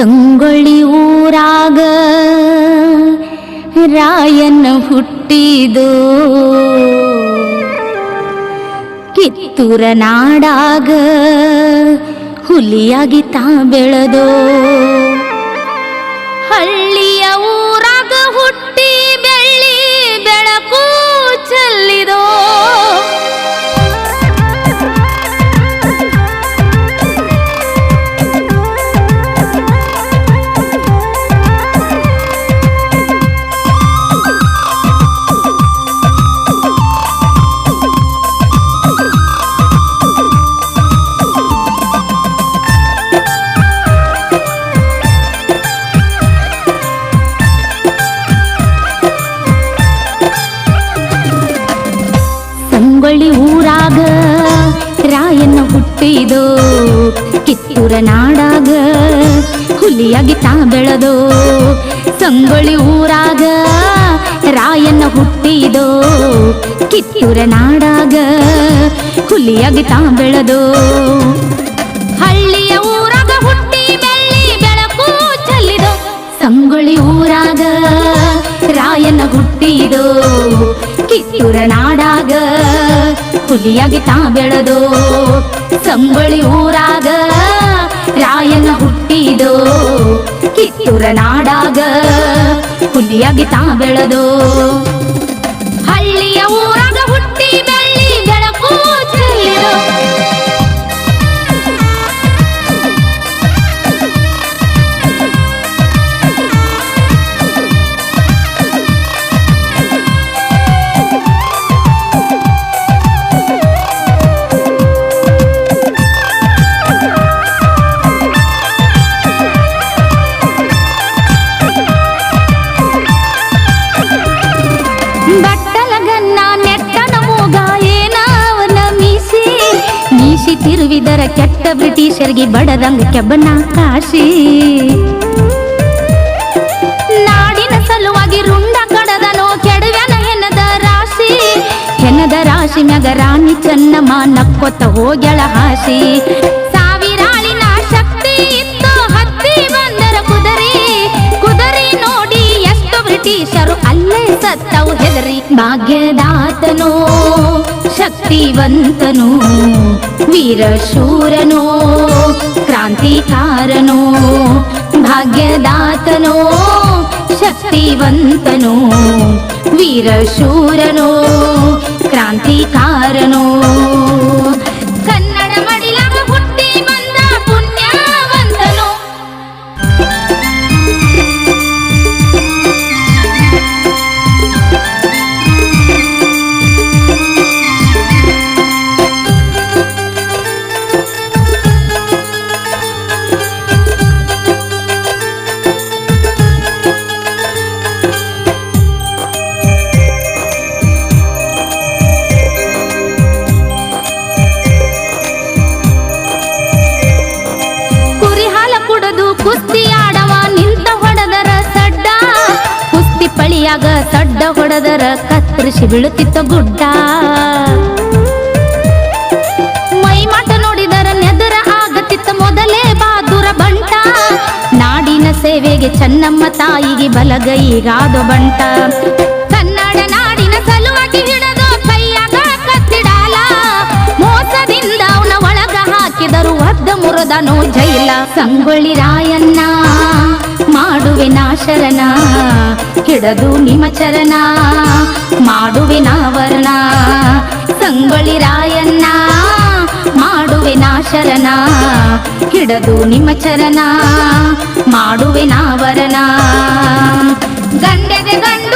ಸಂಗೊಳ್ಳಿ ಊರಾಗ ರಾಯನ ಹುಟ್ಟಿದು. ಕಿತ್ತೂರ ನಾಡಾಗ ಹುಲಿಯಾಗಿ ತಾ ಬೆಳೆದೋ ಕಿತ್ತೂರ ನಾಡಾಗ ಹುಲಿಯಾಗಿ ತಾ ಬೆಳೆದೋ, ಸಂಗೊಳ್ಳಿ ಊರಾಗ ರಾಯನ್ನ ಹುಟ್ಟಿದೋ, ಕಿತ್ತೂರ ನಾಡಾಗ ಹುಲಿಯಾಗಿ ತಾ ಬೆಳೆದೋ. ಹಳ್ಳಿಯ ಊರಾಗ ಹುಟ್ಟಿ ಬೆಳ್ಳಿ ಬೆಳಕು ಚೆಲ್ಲಿದೋ, ಸಂಗೊಳ್ಳಿ ಊರಾಗ ರಾಯನ ಹುಟ್ಟಿದೋ, ಕಿತ್ತೂರ ನಾಡಾಗ ಹುಲಿಯಾಗಿ ತಾ ಬೆಳೆದೋ, ಸಂಗೊಳ್ಳಿ ಊರಾಗ ರಾಯನ ಹುಟ್ಟಿದೋ ಕಿತ್ತೂರ ನಾಡಾಗ ಹುಲಿಯಾಗಿ ತಾ ಬೆಳೆದೋ ತಿರುವಿದರ ಕೆಟ್ಟ ಬ್ರಿಟಿಷರಿಗೆ ಬಡದಂಗ ಕೆಬ್ಬನ ಕಾಶಿ. ನಾಡಿನ ಸಲುವಾಗಿ ರುಂಡ ಕಡದನು ಕೆಡವ್ಯನ ಹೆನದ ರಾಶಿ. ಹೆನದ ರಾಶಿ ಮ್ಯಾಗ ರಾಣಿ ಚೆನ್ನಮ್ಮ ನಕ್ಕೊತ್ತ ಹೋಗ್ಯಳ ಹಾಸಿ ಸಾವಿರಾಳಿನ ಶಕ್ತಿ ಇತ್ತು, ಹತ್ತಿ ಬಂದರ ಕುದರಿ. ಕುದರಿ ನೋಡಿ ಎಷ್ಟು ಬ್ರಿಟಿಷರು ಅಲ್ಲೇ ಸತ್ತವು ಹೆದರಿ ಭಾಗ್ಯದಾತನೋ. ಶಕ್ತಿವಂತನು ವೀರಶೂರನೋ ಕ್ರಾಂತಿಕಾರನೋ ಭಾಗ್ಯದಾತನೋ ಶಕ್ತಿವಂತನೋ ವೀರಶೂರನೋ ಕ್ರಾಂತಿಕಾರನೋ ಹೊಡೆದರ ಕತ್ತರಿಸಿ ಬೀಳುತ್ತಿತ್ತ ಗುಡ್ಡ. ಮೈ ಮಾಟ ನೋಡಿದರ ನೆದರ ಆಗತ್ತಿತ್ತ ಮೊದಲೇ ಬಾದುರ ಬಂಟ. ನಾಡಿನ ಸೇವೆಗೆ ಚೆನ್ನಮ್ಮ ತಾಯಿಗೆ ಬಲಗೈಗಾದು ಬಂಟ. ಕನ್ನಡ ನಾಡಿನ ಸಲುವಾಗಿ ಹಿಡದು ಕೈಯಾಗ ಕತ್ತಿಡಾಲ. ಮೋಸದಿಂದ ಅವನ ಒಳಗ ಹಾಕಿದರು ಒದ್ದ ಮುರದನು ಜೈಲ. ಸಂಗೊಳ್ಳಿ ರಾಯಣ್ಣ. ಮಾಡುವೆ ನಾಶರನ ಹಿಡದು ನಿಮ ಚರಣ. ಮಾಡುವೆ ನಾವರಣ ಸಂಗೊಳ್ಳಿ ರಾಯಣ್ಣ. ಮಾಡುವೆ ನಾಶರನ ಹಿಡದು ನಿಮ ಚರಣ. ಮಾಡುವೆ ನಾವರಣ ಗಂಡೆದೆ ಗಂಡು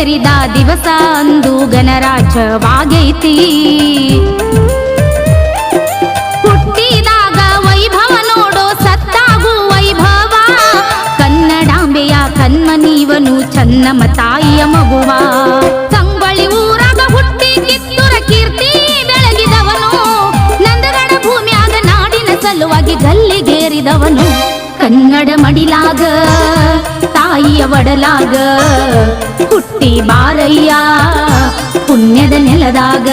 ಗಲ್ಲಿಗೇರಿದ ದಿವಸ ಅಂದು ಗಣರಾಜ್ಯವಾಗೈತಿ ಹುಟ್ಟಿದಾಗ ವೈಭವ ನೋಡೋ, ಸತ್ತಾಗೂ ವೈಭವ. ಕನ್ನಡಾಂಬೆಯ ಕನ್ಮನೀವನು ಚನ್ನಮ್ಮ ತಾಯಿಯ ಮಗುವ. ಕಂಬಳಿ ಊರಾಗ ಹುಟ್ಟಿ ಕಿತ್ತೂರ ಕೀರ್ತಿ ಬೆಳಗಿದವನು. ನಂದಗಡ ಭೂಮಿಯಾಗ ನಾಡಿನ ಸಲುವಾಗಿ ಗಲ್ಲಿಗೇರಿದವನು. ಕನ್ನಡ ಮಡಿಲಾಗ, ತಾಯಿಯ ಒಡಲಾಗ, ಹುಟ್ಟಿ ಬಾರಯ್ಯ, ಪುಣ್ಯದ ನೆಲದಾಗ.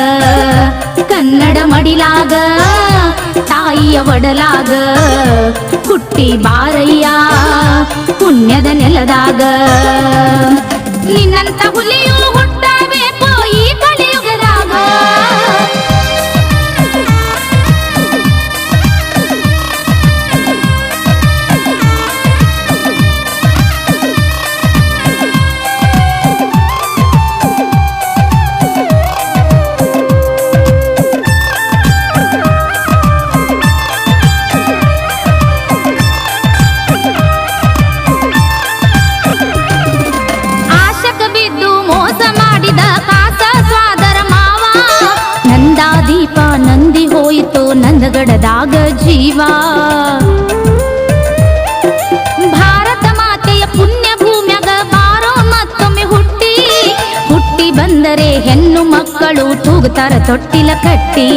ಕನ್ನಡ ಮಡಿಲಾಗ, ತಾಯಿಯ ಒಡಲಾಗ, ಹುಟ್ಟಿ ಬಾರಯ್ಯ, ಪುಣ್ಯದ ನೆಲದಾಗ. ನಿನ್ನಂತ ಹುಲಿಯು ನಂದಗಡದಾಗ ಜೀವ. ಭಾರತ ಮಾತೆಯ ಪುಣ್ಯ ಭೂಮ್ಯಾಗ ಬಾರೋ ಮತ್ತೊಮ್ಮೆ ಹುಟ್ಟಿ. ಹುಟ್ಟಿ ಬಂದರೆ ಹೆಣ್ಣು ಮಕ್ಕಳು ತೂಗುತ್ತಾರ ತೊಟ್ಟಿಲ ಕಟ್ಟಿ.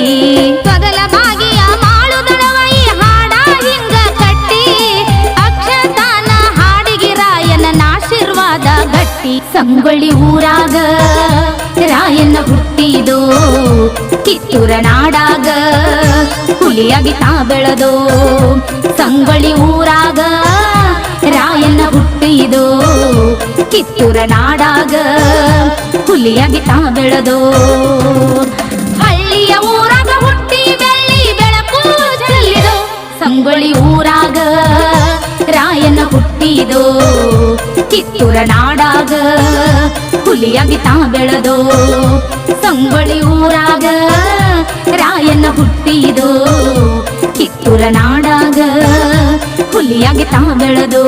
ಕದಲ ಬಾಗಿಯ ಮಾಳುದಳವ ಹಾಡ ಹಿಂಗ ಕಟ್ಟಿ. ಅಕ್ಷತಾನ ಹಾಡಿಗೆ ರಾಯನ ಆಶೀರ್ವಾದ ಗಟ್ಟಿ. ಸಂಗೊಳ್ಳಿ ಊರಾಗ ರಾಯನ ಹುಟ್ಟಿದೋ ಕಿತ್ತೂರ ನಾಡಾಗ ಹುಲಿಯಾಗಿ ತಾ ಬೆಳೆದೋ, ಸಂಗೊಳ್ಳಿ ಊರಾಗ ರಾಯನ ಹುಟ್ಟಿದೋ ಕಿತ್ತೂರ ನಾಡಾಗ ಹುಲಿಯಾಗಿ ತಾ ಬೆಳೆದೋ, ಹಳ್ಳಿಯ ಊರಾಗ ಹುಟ್ಟಿ ಬೆಳ್ಳಿ ಬೆಳಕು ಸಂಗೊಳ್ಳಿ ಊರಾಗ ರಾಯನ ಹುಟ್ಟಿದೋ? ಕಿತ್ತೂರ ನಾಡಾಗ ಹುಲಿಯಾಗಿ ತಾ ಬೆಳೆದೋ? ಸಂಗೊಳ್ಳಿ ಊರಾಗ ರಾಯನ ಹುಟ್ಟಿದೋ? ಕಿತ್ತೂರ ನಾಡಾಗ ಹುಲಿಯಾಗಿ ತಾ ಬೆಳೆದೋ?